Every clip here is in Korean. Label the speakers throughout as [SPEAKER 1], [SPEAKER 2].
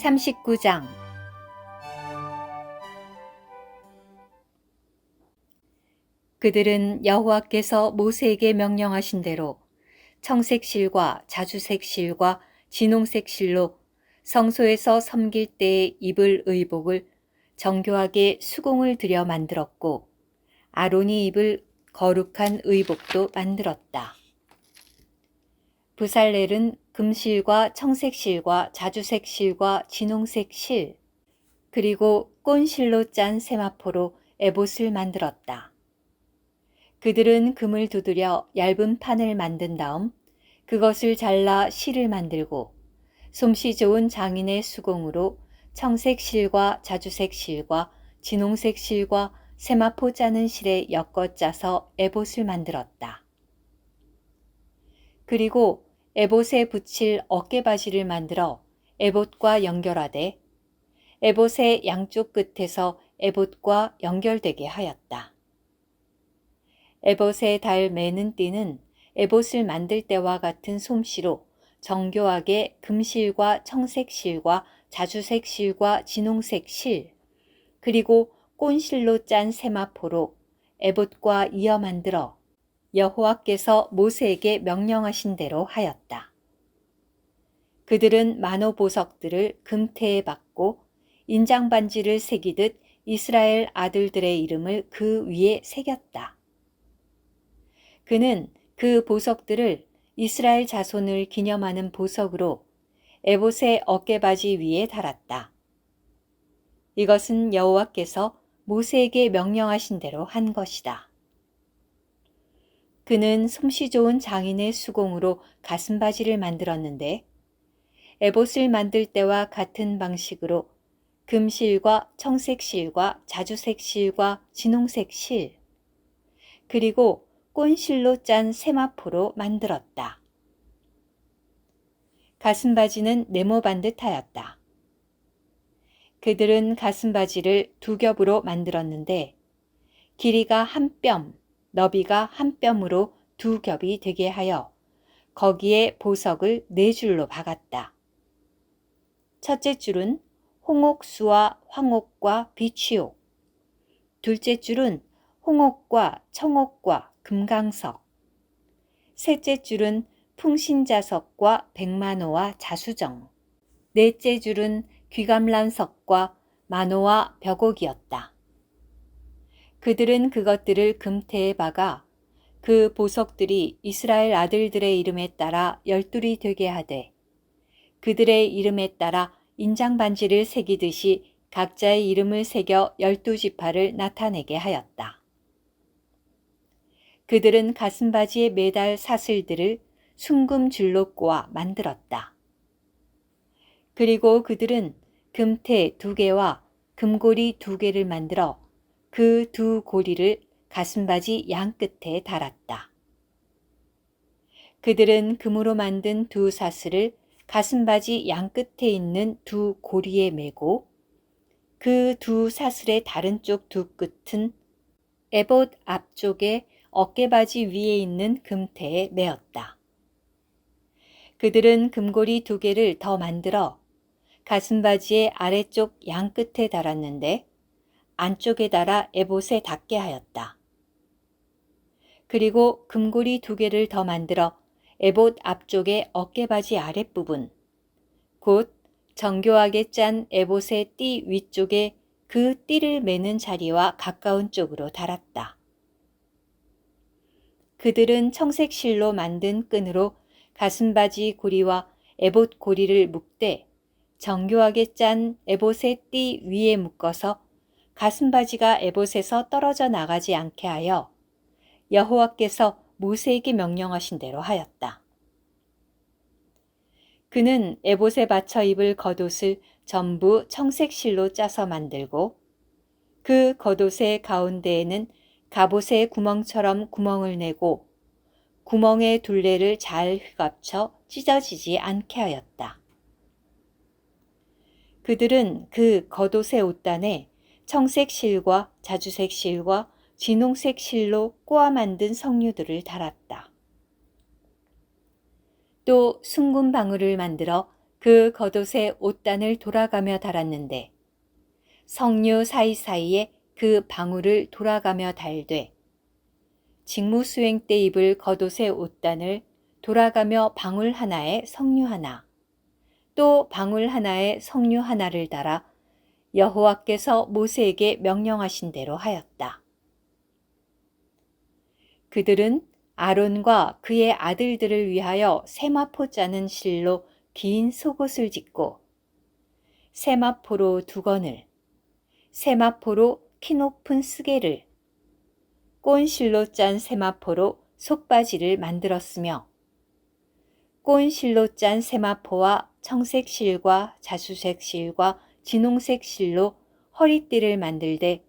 [SPEAKER 1] 39장 그들은 여호와께서 모세에게 명령하신 대로 청색 실과 자주색 실과 진홍색 실로 성소에서 섬길 때에 입을 의복을 정교하게 수공을 들여 만들었고 아론이 입을 거룩한 의복도 만들었다. 부살렐은 금실과 청색실과 자주색 실과 진홍색 실, 그리고 꼰실로 짠 세마포로 에봇을 만들었다. 그들은 금을 두드려 얇은 판을 만든 다음 그것을 잘라 실을 만들고 솜씨 좋은 장인의 수공으로 청색 실과 자주색 실과 진홍색 실과 세마포 짜는 실에 엮어 짜서 에봇을 만들었다. 그리고 에봇에 붙일 어깨바지를 만들어 에봇과 연결하되 에봇의 양쪽 끝에서 에봇과 연결되게 하였다. 에봇에 달 매는 띠는 에봇을 만들 때와 같은 솜씨로 정교하게 금실과 청색실과 자주색 실과 진홍색 실, 그리고 꼰실로 짠 세마포로 에봇과 이어 만들어 여호와께서 모세에게 명령하신 대로 하였다. 그들은 만호 보석들을 금태에 박고 인장 반지를 새기듯 이스라엘 아들들의 이름을 그 위에 새겼다. 그는 그 보석들을 이스라엘 자손을 기념하는 보석으로 에봇의 어깨바지 위에 달았다. 이것은 여호와께서 모세에게 명령하신 대로 한 것이다. 그는 솜씨 좋은 장인의 수공으로 가슴바지를 만들었는데 에봇을 만들 때와 같은 방식으로 금실과 청색실과 자주색실과 진홍색실 그리고 꼰실로 짠 세마포로 만들었다. 가슴바지는 네모 반듯하였다. 그들은 가슴바지를 두 겹으로 만들었는데 길이가 한 뼘, 너비가 한 뼘으로 두 겹이 되게 하여 거기에 보석을 네 줄로 박았다. 첫째 줄은 홍옥수와 황옥과 비취옥, 둘째 줄은 홍옥과 청옥과 금강석, 셋째 줄은 풍신자석과 백만호와 자수정, 넷째 줄은 귀감란석과 만호와 벽옥이었다. 그들은 그것들을 금태에 박아 그 보석들이 이스라엘 아들들의 이름에 따라 열둘이 되게 하되 그들의 이름에 따라 인장 반지를 새기듯이 각자의 이름을 새겨 열두 지파를 나타내게 하였다. 그들은 가슴바지에 매달 사슬들을 순금 줄로 꼬아 만들었다. 그리고 그들은 금태 두 개와 금고리 두 개를 만들어 그 두 고리를 가슴바지 양 끝에 달았다. 그들은 금으로 만든 두 사슬을 가슴바지 양 끝에 있는 두 고리에 매고 그 두 사슬의 다른 쪽 두 끝은 에봇 앞쪽에 어깨바지 위에 있는 금태에 매었다. 그들은 금고리 두 개를 더 만들어 가슴바지의 아래쪽 양 끝에 달았는데 안쪽에 달아 에봇에 닿게 하였다. 그리고 금고리 두 개를 더 만들어 에봇 앞쪽의 어깨바지 아랫부분, 곧 정교하게 짠 에봇의 띠 위쪽에 그 띠를 매는 자리와 가까운 쪽으로 달았다. 그들은 청색 실로 만든 끈으로 가슴바지 고리와 에봇 고리를 묶되 정교하게 짠 에봇의 띠 위에 묶어서 가슴바지가 에봇에서 떨어져 나가지 않게 하여 여호와께서 모세에게 명령하신 대로 하였다. 그는 에봇에 받쳐 입을 겉옷을 전부 청색 실로 짜서 만들고 그 겉옷의 가운데에는 갑옷의 구멍처럼 구멍을 내고 구멍의 둘레를 잘 휘갑쳐 찢어지지 않게 하였다. 그들은 그 겉옷의 옷단에 청색 실과 자주색 실과 진홍색 실로 꼬아 만든 석류들을 달았다. 또 숭근 방울을 만들어 그 겉옷에 옷단을 돌아가며 달았는데 성류 사이사이에 그 방울을 돌아가며 달되 직무 수행 때 입을 겉옷의 옷단을 돌아가며 방울 하나에 성류 하나 또 방울 하나에 성류 하나를 달아 여호와께서 모세에게 명령하신 대로 하였다. 그들은 아론과 그의 아들들을 위하여 세마포 짜는 실로 긴 속옷을 짓고 세마포로 두건을 세마포로 키 높은 쓰개를 꼰실로 짠 세마포로 속바지를 만들었으며 꼰실로 짠 세마포와 청색 실과 자수색 실과 진홍색 실로 허리띠를 만들되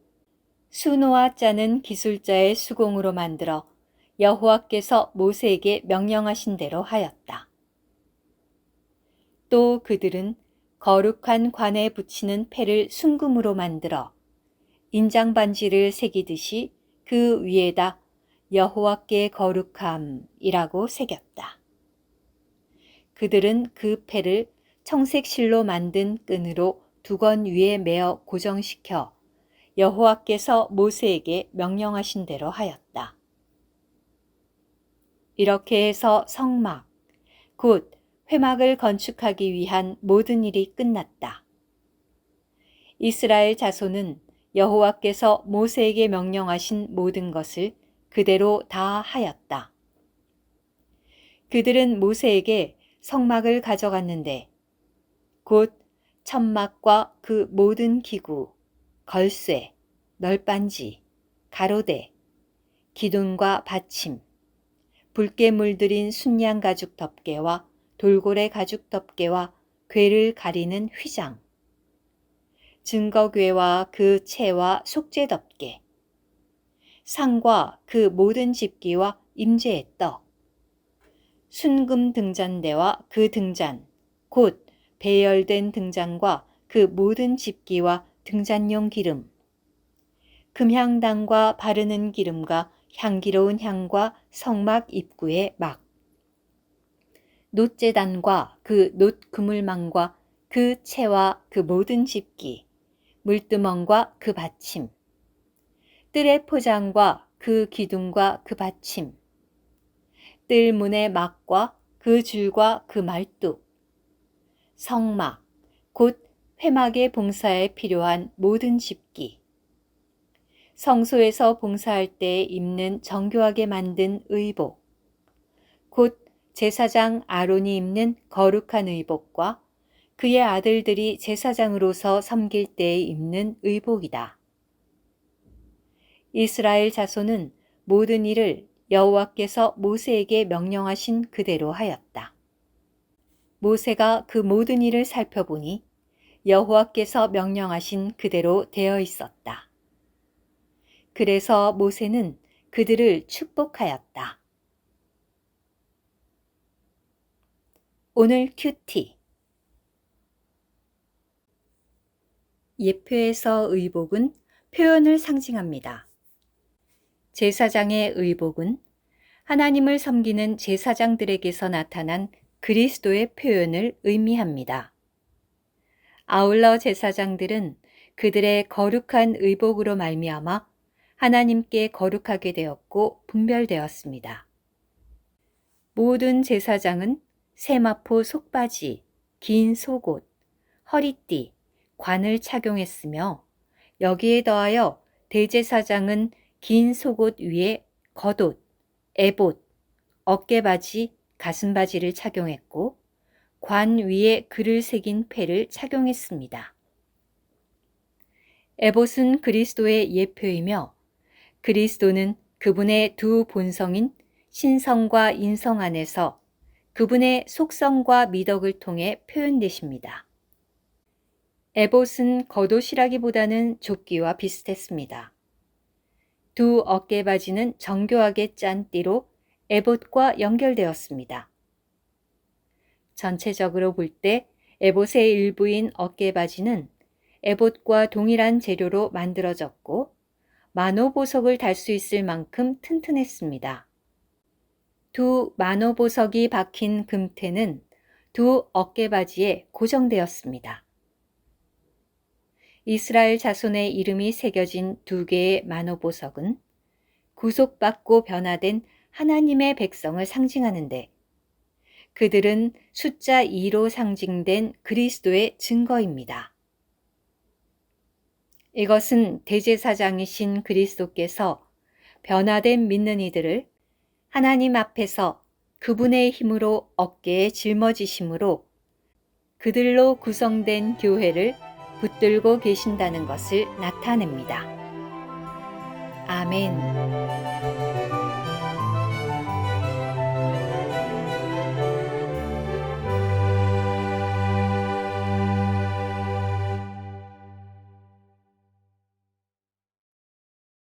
[SPEAKER 1] 수노와 짜는 기술자의 수공으로 만들어 여호와께서 모세에게 명령하신 대로 하였다. 또 그들은 거룩한 관에 붙이는 패를 순금으로 만들어 인장 반지를 새기듯이 그 위에다 여호와께 거룩함이라고 새겼다. 그들은 그 패를 청색 실로 만든 끈으로 두건 위에 매어 고정시켜 여호와께서 모세에게 명령하신 대로 하였다. 이렇게 해서 성막, 곧 회막을 건축하기 위한 모든 일이 끝났다. 이스라엘 자손은 여호와께서 모세에게 명령하신 모든 것을 그대로 다 하였다. 그들은 모세에게 성막을 가져갔는데 곧 천막과 그 모든 기구, 걸쇠, 널빤지, 가로대, 기둥과 받침, 붉게 물들인 순양 가죽 덮개와 돌고래 가죽 덮개와 괴를 가리는 휘장, 증거괴와 그 채와 속죄 덮개, 상과 그 모든 집기와 임재의 떡, 순금 등잔대와 그 등잔, 곧 배열된 등잔과 그 모든 집기와 등잔용 기름, 금향당과 바르는 기름과 향기로운 향과 성막 입구의 막, 놋재단과 그 놋 그물망과 그 채와 그 모든 집기, 물두멍과 그 받침, 뜰의 포장과 그 기둥과 그 받침, 뜰문의 막과 그 줄과 그 말뚝, 성막, 곧 회막의 봉사에 필요한 모든 집기, 성소에서 봉사할 때 입는 정교하게 만든 의복, 곧 제사장 아론이 입는 거룩한 의복과 그의 아들들이 제사장으로서 섬길 때에 입는 의복이다. 이스라엘 자손은 모든 일을 여호와께서 모세에게 명령하신 그대로 하였다. 모세가 그 모든 일을 살펴보니 여호와께서 명령하신 그대로 되어 있었다. 그래서 모세는 그들을 축복하였다. 오늘 큐티 예표에서 의복은 표현을 상징합니다. 제사장의 의복은 하나님을 섬기는 제사장들에게서 나타난 그리스도의 표현을 의미합니다. 아울러 제사장들은 그들의 거룩한 의복으로 말미암아 하나님께 거룩하게 되었고 분별되었습니다. 모든 제사장은 세마포 속바지, 긴 속옷, 허리띠, 관을 착용했으며 여기에 더하여 대제사장은 긴 속옷 위에 겉옷, 에봇, 어깨바지, 가슴바지를 착용했고 관 위에 글을 새긴 패를 착용했습니다. 에봇은 그리스도의 예표이며 그리스도는 그분의 두 본성인 신성과 인성 안에서 그분의 속성과 미덕을 통해 표현되십니다. 에봇은 겉옷이라기보다는 조끼와 비슷했습니다. 두 어깨바지는 정교하게 짠 띠로 에봇과 연결되었습니다. 전체적으로 볼 때 에봇의 일부인 어깨바지는 에봇과 동일한 재료로 만들어졌고 만호 보석을 달 수 있을 만큼 튼튼했습니다. 두 만호 보석이 박힌 금태는 두 어깨바지에 고정되었습니다. 이스라엘 자손의 이름이 새겨진 두 개의 만호보석은 구속받고 변화된 하나님의 백성을 상징하는데 그들은 숫자 2로 상징된 그리스도의 증거입니다. 이것은 대제사장이신 그리스도께서 변화된 믿는 이들을 하나님 앞에서 그분의 힘으로 어깨에 짊어지심으로 그들로 구성된 교회를 붙들고 계신다는 것을 나타냅니다. 아멘.